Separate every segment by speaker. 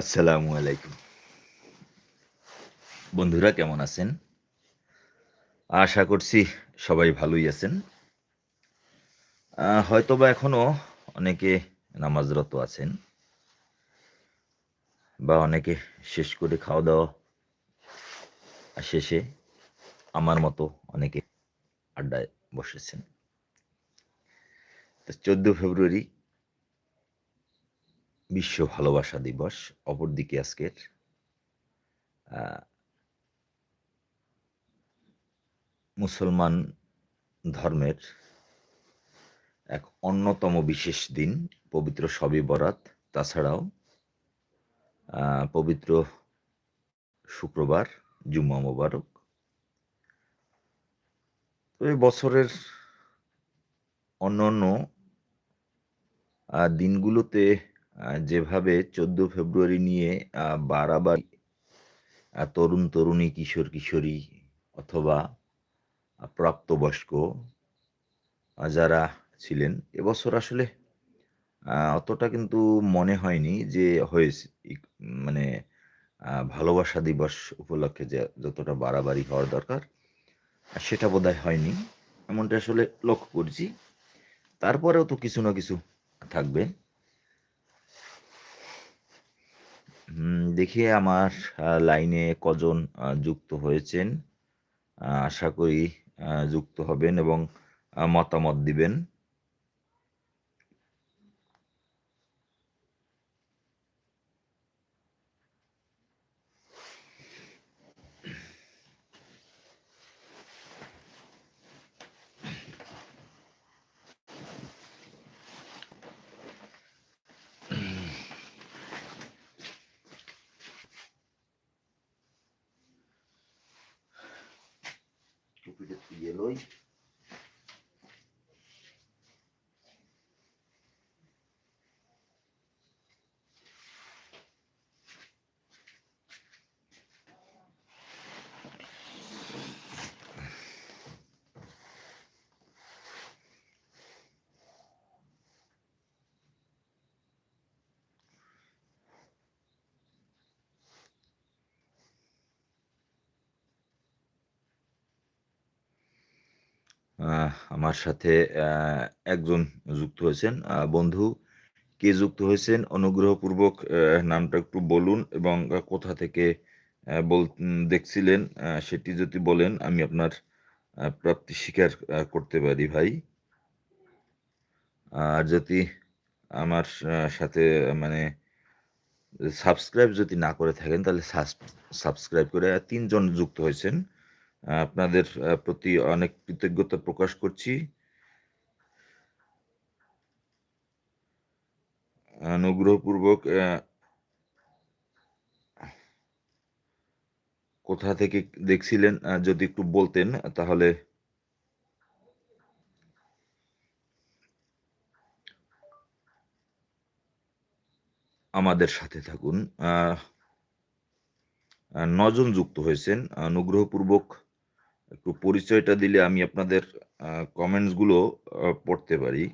Speaker 1: আসসালামু আলাইকুম। বন্ধুরা, কেমন আছেন? আশা করছি সবাই ভালোই আছেন। হয়তোবা এখনও অনেকে নামাজরত আছেন বা অনেকে শেষ করে খাওয়া দাওয়া শেষে আমার মতো অনেকে আড্ডায় বসেছেন। চোদ্দ ফেব্রুয়ারি বিশ্ব ভালোবাসা দিবস, অপরদিকে আজকের মুসলমান ধর্মের এক অন্যতম বিশেষ দিন, পবিত্র শবে বরাত। তাছাড়াও পবিত্র শুক্রবার, জুম্মা মোবারক। তো এই বছরের অন্য অন্য দিনগুলোতে যেভাবে চোদ্দ ফেব্রুয়ারি নিয়ে বাড়াবাড়ি তরুণ তরুণী, কিশোর কিশোরী অথবা প্রাপ্তবয়স্ক যারা ছিলেন, এবছর আসলে অতটা কিন্তু মনে হয়নি যে হয়েছে মানে ভালোবাসা দিবস উপলক্ষে যে যতটা বাড়াবাড়ি হওয়ার দরকার সেটা বোধ হয়নি। এমনটা আসলে লক্ষ্য করছি। তারপরেও তো কিছু না কিছু থাকবে। দেখি আমার লাইনে কজন যুক্ত হয়েছেন আশা করি যুক্ত হবেন এবং মতামত দিবেন। noite. আমার সাথে একজন যুক্ত হয়েছেন। বন্ধু কে যুক্ত হয়েছেন? অনুগ্রহপূর্বক নামটা একটু বলুন এবং কোথা থেকে বল দেখছিলেন? সেটি যদি বলেন, আমি আপনার প্রাপ্তি স্বীকার করতে পারি ভাই। আর যদি আমার সাথে মানে সাবস্ক্রাইব যদি না করে থাকেন, তাহলে সাবস্ক্রাইব করে তিনজন যুক্ত হয়েছেন। আপনাদের প্রতি অনেক কৃতজ্ঞতা প্রকাশ করছি। অনুগ্রহপূর্বক কোথা থেকে দেখছিলেন যদি একটু বলতেন, তাহলে আমাদের সাথে থাকুন। নজন যুক্ত হয়েছেন। অনুগ্রহপূর্বক একটু পরিচয়টা দিলে আমি আপনাদের কমেন্টসগুলো পড়তে পারি।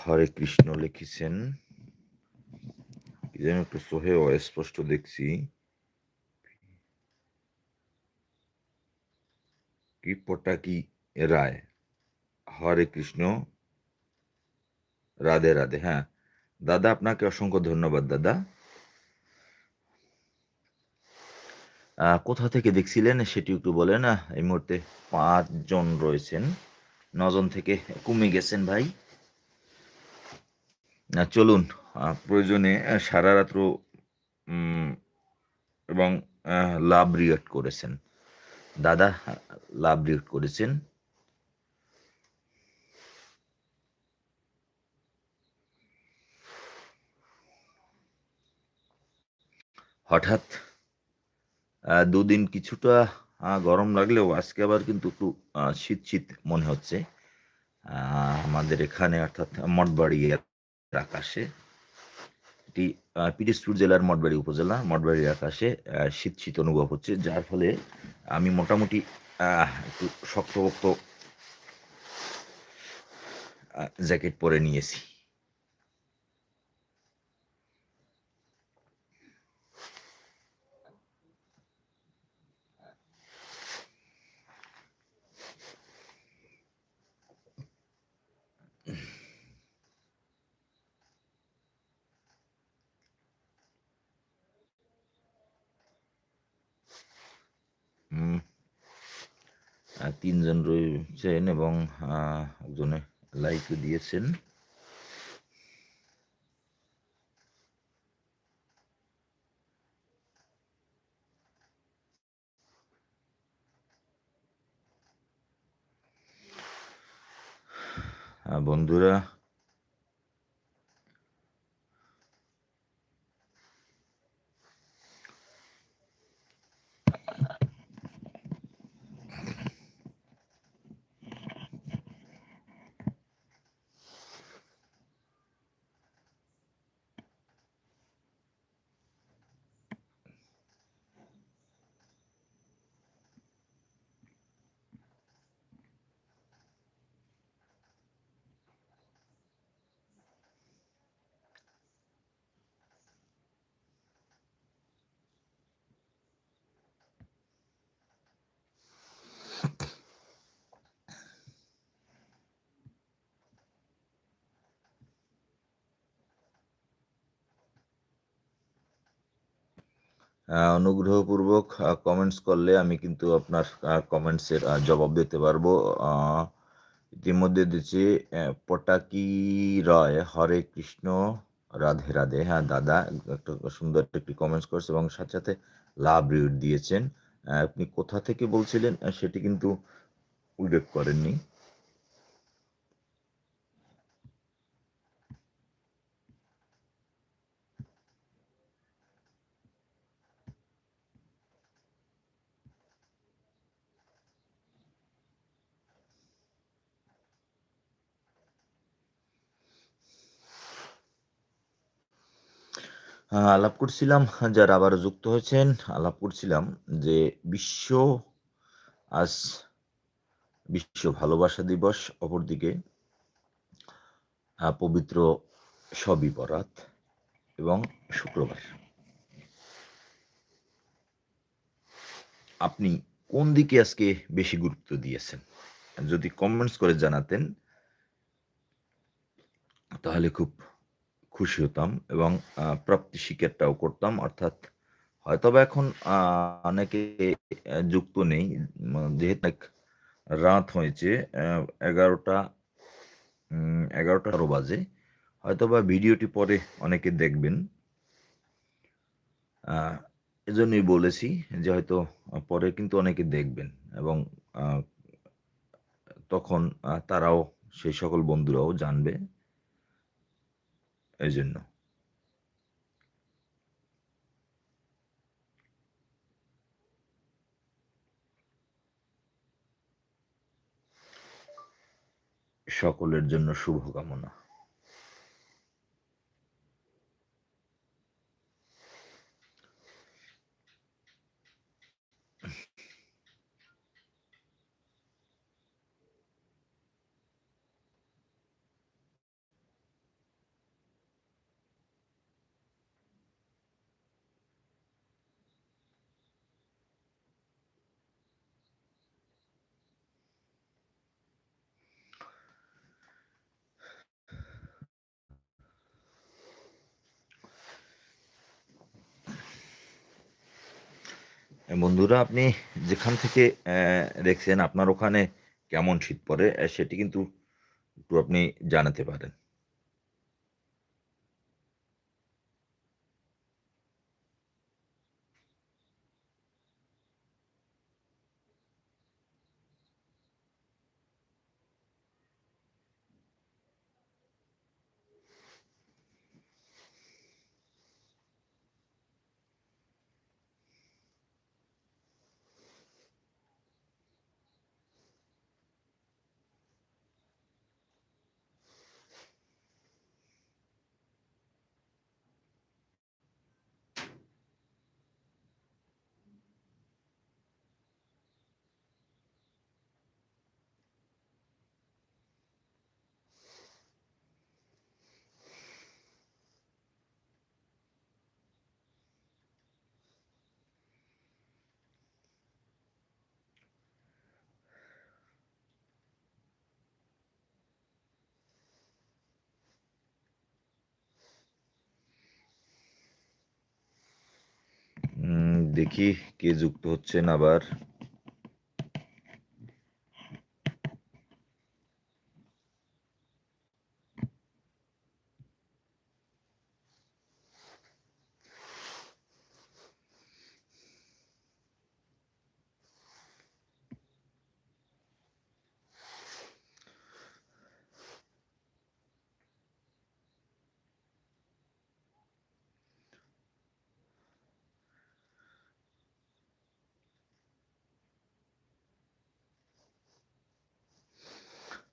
Speaker 1: হরে কৃষ্ণ লিখেছেন। যেন একটু সোহে অস্পষ্ট দেখছি কি পটাকি রায় হরে কৃষ্ণ রাধে রাধে হ্যাঁ। দাদা, আপনাকে অসংখ্য ধন্যবাদ, দাদা। কোথা থেকে দেখছিলেন? সেটি একটু বলেন। এই মুহূর্তে পাঁচজন রয়েছেন। নজন থেকে কমে গেছেন ভাই। চলুন। প্রয়োজনে আহ, সারা রাত্র এবং লাভ রিয়েক্ট করেছেন। দাদা লাভ রিয়েক্ট করেছেন। হঠাৎ দুদিন কিছুটা গরম লাগলেও আজকে আবার কিন্তু একটু শীত শীত মনে হচ্ছে। আমাদের এখানে অর্থাৎ মঠবাড়ি আকাশে এটি পিরিজপুর জেলার মঠবাড়ি উপজেলা, মঠবাড়ির আকাশে শীত শীত অনুভব হচ্ছে, যার ফলে আমি মোটামুটি একটু শক্তভক্ত জ্যাকেট পরে নিয়েছি। তিনজন রয়েছেন এবং একজনে লাইকও দিয়েছেন। বন্ধুরা অনুগ্রহপূর্বক কমেন্টস করলে আমি কিন্তু আপনার কমেন্টসের জবাব দিতে পারব। ইতিমধ্যে দিচ্ছি পটাকি রয়, হরে কৃষ্ণ, রাধে রাধে। হ্যাঁ দাদা, একটা সুন্দর একটি কমেন্টস করছে এবং সাথে সাথে লাভ রিউড দিয়েছেন। আপনি কোথা থেকে বলছিলেন? সেটি কিন্তু উল্লেখ করেননি। আলাপ করছিলাম, যারা আবার যুক্ত হয়েছেন, আলাপ করছিলাম যে বিশ্ব আজ বিশ্ব ভালোবাসা দিবস, অপরদিকে পবিত্র সবই বরাত এবং শুক্রবার। আপনি কোন দিকে আজকে বেশি গুরুত্ব দিয়েছেন? যদি কমেন্টস করে জানাতেন, তাহলে খুব খুশি হতাম এবং প্রাপ্তি স্বীকারটাও করতাম। অর্থাৎ হয়তো বা এখন অনেকে যুক্ত নেই। যেহেতু রাত হয়েছে এগারোটা এগারোটা আরও বাজে। হয়তো বা ভিডিওটি পরে অনেকে দেখবেন। এজন্যই বলেছি যে হয়তো পরে কিন্তু অনেকে দেখবেন এবং তখন তারাও সেই সকল বন্ধুরাও জানবে। এই জন্য সকলের জন্য শুভকামনা। বন্ধুরা, আপনি যেখান থেকে দেখছেন আপনার ওখানে কেমন শীত পড়ে সেটি কিন্তু একটু আপনি জানাতে পারেন। দেখি কে যুক্ত হচ্ছেন আবার।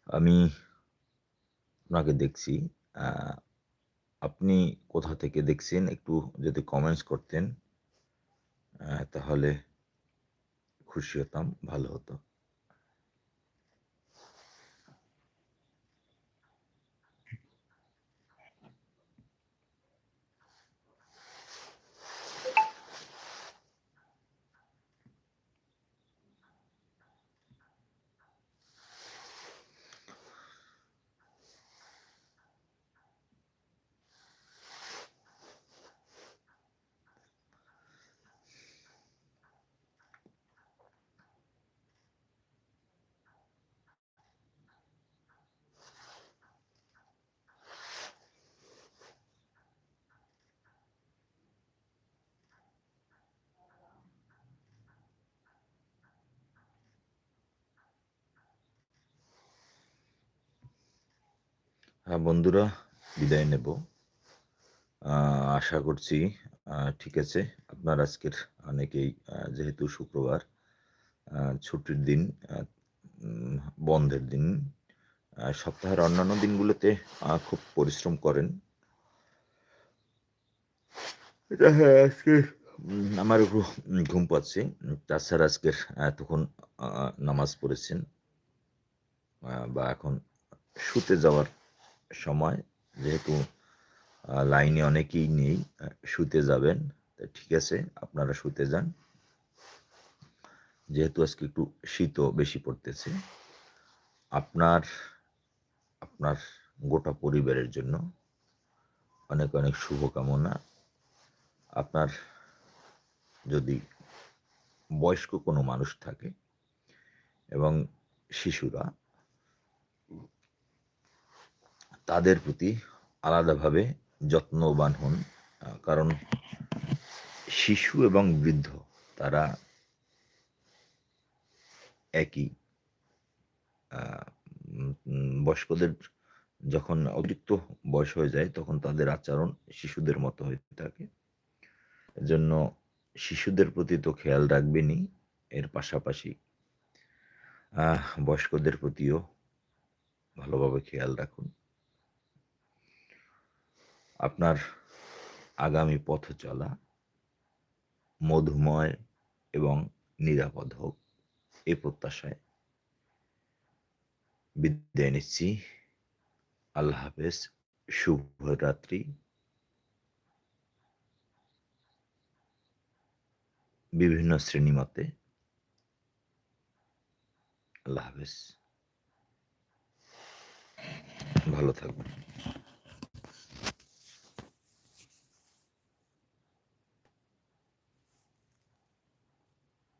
Speaker 1: আমি আপনাকে দেখছি আপনি কোথা থেকে দেখছেন? একটু যদি কমেন্টস করতেন তাহলে খুশি হতাম, ভালো হতো। হ্যাঁ বন্ধুরা, বিদায় নেব। আশা করছি ঠিক আছে, আপনার আজকের অনেকেই যেহেতু শুক্রবার ছুটির দিন বন্ধের দিন সপ্তাহের অন্যান্য দিনগুলোতে খুব পরিশ্রম করেন। এটা হ্যাঁ আজকে আমার ঘুম পাচ্ছে। তাছাড়া আজকের তখন নামাজ পড়েছেন। বা এখন শুতে যাওয়ার সময়, যেহেতু লাইনে অনেকেই নেই শুতে যাবেন ঠিক আছে, আপনারা শুতে যান। যেহেতু আজকে একটু শীতও বেশি পড়তেছে, আপনার আপনার গোটা পরিবারের জন্য অনেক অনেক শুভকামনা। আপনার যদি বয়স্ক কোনো মানুষ থাকে এবং শিশুরা তাদের প্রতি আলাদাভাবে যত্নবান হন কারণ শিশু এবং বৃদ্ধ তারা একই বয়স্কদের যখন অতিরিক্ত বয়স হয়ে যায় তখন তাদের আচরণ শিশুদের মতো হয়ে থাকে। এজন্য শিশুদের প্রতি তো খেয়াল রাখবেনই, এর পাশাপাশি বয়স্কদের প্রতিও ভালোভাবে খেয়াল রাখুন। আপনার আগামী পথ চলা মধুময় এবং নিরাপদ হোক এই প্রত্যাশায় বিদায় নিচ্ছি। আল্লাহ হাফেজ, শুভরাত্রি। বিভিন্ন শ্রেণি মতে আল্লাহ হাফেজ। ভালো থাকবেন।